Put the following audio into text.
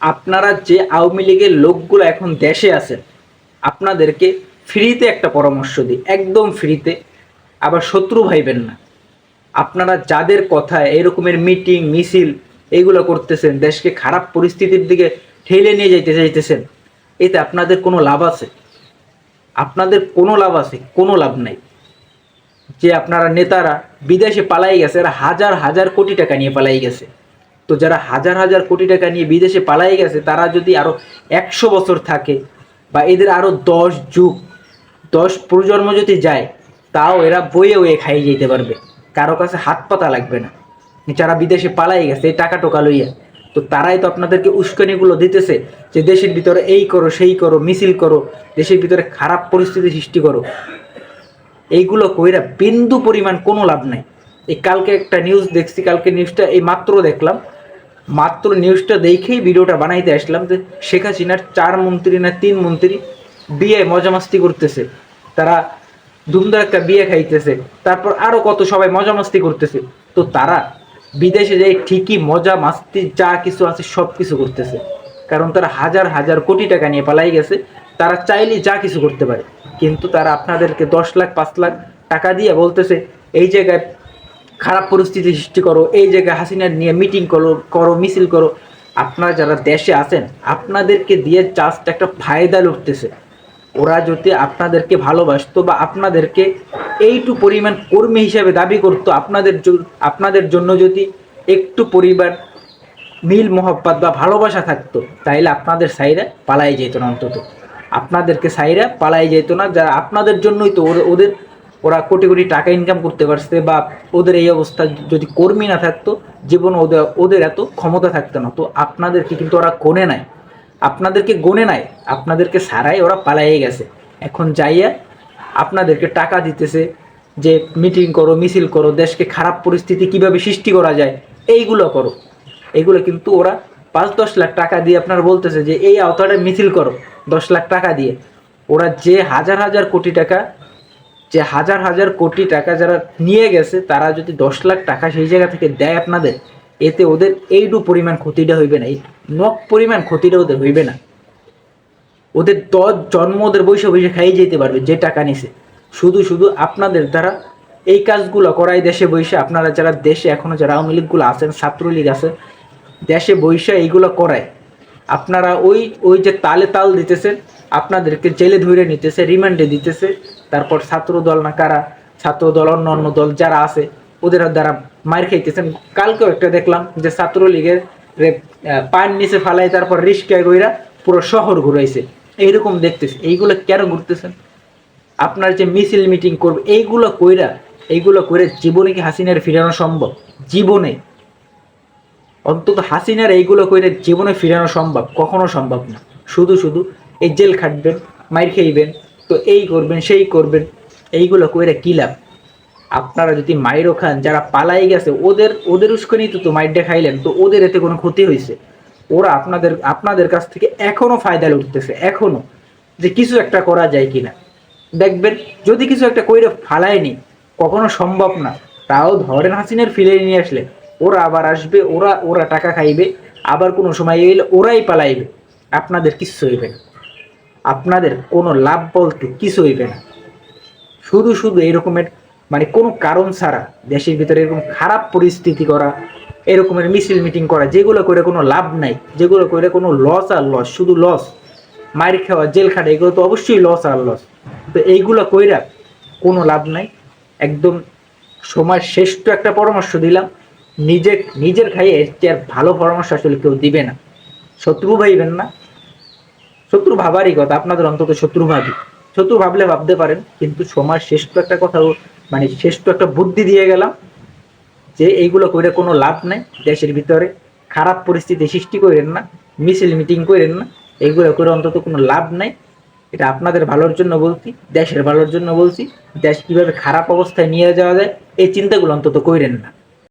আপনারা যে আওয়ামী লীগের লোকগুলো এখন দেশে আছেন, আপনাদেরকে ফ্রিতে একটা পরামর্শ দিই, একদম ফ্রিতে। আবার শত্রু ভাইবেন না। আপনারা যাদের কথায় এরকমের মিটিং, মিছিল এইগুলো করতেছেন, দেশকে খারাপ পরিস্থিতির দিকে ঠেলে নিয়ে যাইতে চাইতেছেন, এতে আপনাদের কোনো লাভ আছে? আপনাদের কোনো লাভ আছে? কোনো লাভ নাই। যে আপনারা নেতারা বিদেশে পালাই গেছে, এরা হাজার হাজার কোটি টাকা নিয়ে পালাই গেছে। তো যারা হাজার হাজার কোটি টাকা নিয়ে বিদেশে পালাই গেছে, তারা যদি আরও একশো বছর থাকে বা এদের আরও দশ যুগ, দশ প্রজন্ম যদি যায়, তাও এরা বয়ে বয়ে খাইয়ে যেতে পারবে। কারও কাছে হাত পাতা লাগবে না। যারা বিদেশে পালাই গেছে, এই টাকা টোকা লইয়া। তো তারাই তো আপনাদেরকে উস্কানিগুলো দিতেছে যে দেশের ভিতরে এই করো, সেই করো, মিছিল করো, দেশের ভিতরে খারাপ পরিস্থিতি সৃষ্টি করো। এইগুলো কইরা বিন্দু পরিমাণ কোনো লাভ নাই। এই কালকে একটা নিউজ দেখছি, কালকে নিউজটা এই মাত্র দেখলাম। মাত্র নিউজটা দেখেই ভিডিওটা বানাইতে আসলাম যে শেখ হাসিনার চার মন্ত্রী না তিন মন্ত্রী বিয়ে মজা মাস্তি করতেছে। তারা ধুমধার একটা বিয়ে খাইতেছে। তারপর আরও কত সবাই মজা মাস্তি করতেছে। তো তারা বিদেশে যাই ঠিকই মজা মাস্তি যা কিছু আছে সব কিছু করতেছে। কারণ তারা হাজার হাজার কোটি টাকা নিয়ে পালাই গেছে। তারা চাইলে যা কিছু করতে পারে। কিন্তু তারা আপনাদেরকে দশ লাখ, পাঁচ লাখ টাকা দিয়ে বলতেছে, এই জায়গায় খারাপ পরিস্থিতি সৃষ্টি করো, এই জায়গায় হাসিনা নিয়ে মিটিং করো করো, মিছিল করো, আপনারা যারা দেশে আছেন, আপনাদেরকে দিয়ে জাস্ট একটা ফায়দা লুটতেছে। ওরা যদি আপনাদেরকে ভালোবাসতো বা আপনাদেরকে এইটু পরিমাণ কর্মী হিসাবে দাবি করতো, আপনাদের আপনাদের জন্য যদি একটু পরিবার মিল, মোহব্বত বা ভালোবাসা থাকতো, তাইলে আপনাদের সাইরা পালাই যেত না অন্তত। আপনাদেরকে সাইরা পালাই যেত না যারা আপনাদের জন্যই তো ওদের ওরা কোটি কোটি টাকা ইনকাম করতে পারছে বা ওদের এই অবস্থা যদি কর্মী না থাকতো, জীবন ওদের ওদের এত ক্ষমতা থাকতো না। তো আপনাদেরকে কিন্তু ওরা কোনে নাই। আপনাদেরকে গনে নাই। আপনাদেরকে সারাই ওরা পালাইয়ে গেছে। এখন যাইয়া আপনাদেরকে টাকা দিতেছে যে মিটিং করো, মিছিল করো, দেশকে খারাপ পরিস্থিতি কীভাবে সৃষ্টি করা যায়, এইগুলো করো। এগুলো কিন্তু ওরা পাঁচ দশ লাখ টাকা দিয়ে আপনার বলতেছে যে, এই আওতাটা মিছিল করো, দশ লাখ টাকা দিয়ে। ওরা যে হাজার হাজার কোটি টাকা যে হাজার হাজার কোটি টাকা যারা নিয়ে গেছে, তারা যদি দশ লাখ টাকা সেই জায়গা থেকে দেয় আপনাদের, এতে ওদের এইটু পরিমাণ ক্ষতিটা হইবে না, এই নখ পরিমাণ ক্ষতিটা ওদের হইবে না। ওদের দশ জন্ম ওদের বৈশে বৈশে খাইয়ে যেতে পারবে, যে টাকা নিছে। শুধু শুধু আপনাদের দ্বারা এই কাজগুলো করাই দেশে বৈশে আপনারা যারা দেশে এখনও যারা আওয়ামী লীগগুলো আছেন, ছাত্রলীগ আছে, দেশে বৈশে এইগুলো করায়। আপনারা ওই ওই যে তালে তাল দিতেছেন আপনাদেরকে জেলে ধরে নিতেছে রিমান্ডে দিতেছে। তারপর ছাত্র দল না কারা ছাত্র দল অন্য অন্য দল যারা আছে ওদের দ্বারা মার খাইতেছেন। কালকেও একটা দেখলাম যে ছাত্রলীগের আহ, নিচে ফালাই তারপর রিস্কায় গইরা পুরো শহর ঘুরাইছে। এইরকম দেখতেছে। এইগুলো কেন ঘুরতেছেন? আপনার যে মিছিল মিটিং করবে এইগুলো কইরা এইগুলো করে জীবনে কি হাসিনার ফিরানো সম্ভব? জীবনে। অন্তত হাসিনার এইগুলো কইরে জীবনে ফিরানো সম্ভব কখনো সম্ভব না। শুধু শুধু এই জেল খাটবেন, মাইর খাইবেন, তো এই করবেন, সেই করবেন, এইগুলো কইরে কি লাভ? আপনারা যদি মাইরও খান, যারা পালাই গেছে, ওদের ওদের উস্কানি তো তো মাইরটা খাইলেন তো ওদের এতে কোনো ক্ষতি হয়েছে ওরা আপনাদের আপনাদের কাছ থেকে এখনও ফায়দা লুটতেছে এখনও যে কিছু একটা করা যায় কিনা। দেখবেন, যদি কিছু একটা কইরে ফালায়নি, কখনো সম্ভব না। তাও ধরেন হাসিনের ফিরে নিয়ে আসলে, ওরা আবার আসবে, ওরা ওরা টাকা খাইবে, আবার কোনো সময় এলে ওরাই পালাইবে। আপনাদের কিচ্ছু হইবে না। আপনাদের কোনো লাভ বলতে কিছু হইবে না। শুধু শুধু এরকমের মানে কোনো কারণ ছাড়া দেশের ভিতরে এরকম খারাপ পরিস্থিতি করা, এরকমের মিছিল মিটিং করা, যেগুলো করে কোনো লাভ নাই, যেগুলো করে কোনো লস আর লস শুধু লস মায়ের খাওয়া, জেল খাটা, এগুলো তো অবশ্যই লস আর লস তো এইগুলো কইরা কোনো লাভ নাই। একদম সময় শ্রেষ্ঠ একটা পরামর্শ দিলাম। নিজের নিজের খাইয়ে এর চেয়ে ভালো পরামর্শ আসলে কেউ দিবে না। শত্রু ভাইবেন না। শত্রু ভাবারই কথা, আপনাদের অন্তত শত্রু ভাবি। শত্রু ভাবলে ভাবতে পারেন, কিন্তু সময় শ্রেষ্ঠ একটা কথা মানে শ্রেষ্ঠ একটা বুদ্ধি দিয়ে গেলাম যে এইগুলো করে কোনো লাভ নাই, দেশের ভিতরে খারাপ পরিস্থিতি সৃষ্টি করেন না, মিছিল মিটিং করেন না, এইগুলো করে অন্তত কোনো লাভ নাই। এটা আপনাদের ভালোর জন্য বলছি, দেশের ভালোর জন্য বলছি, দেশ কীভাবে খারাপ অবস্থায় নিয়ে যাওয়া যায়, এই চিন্তাগুলো অন্তত করেন না।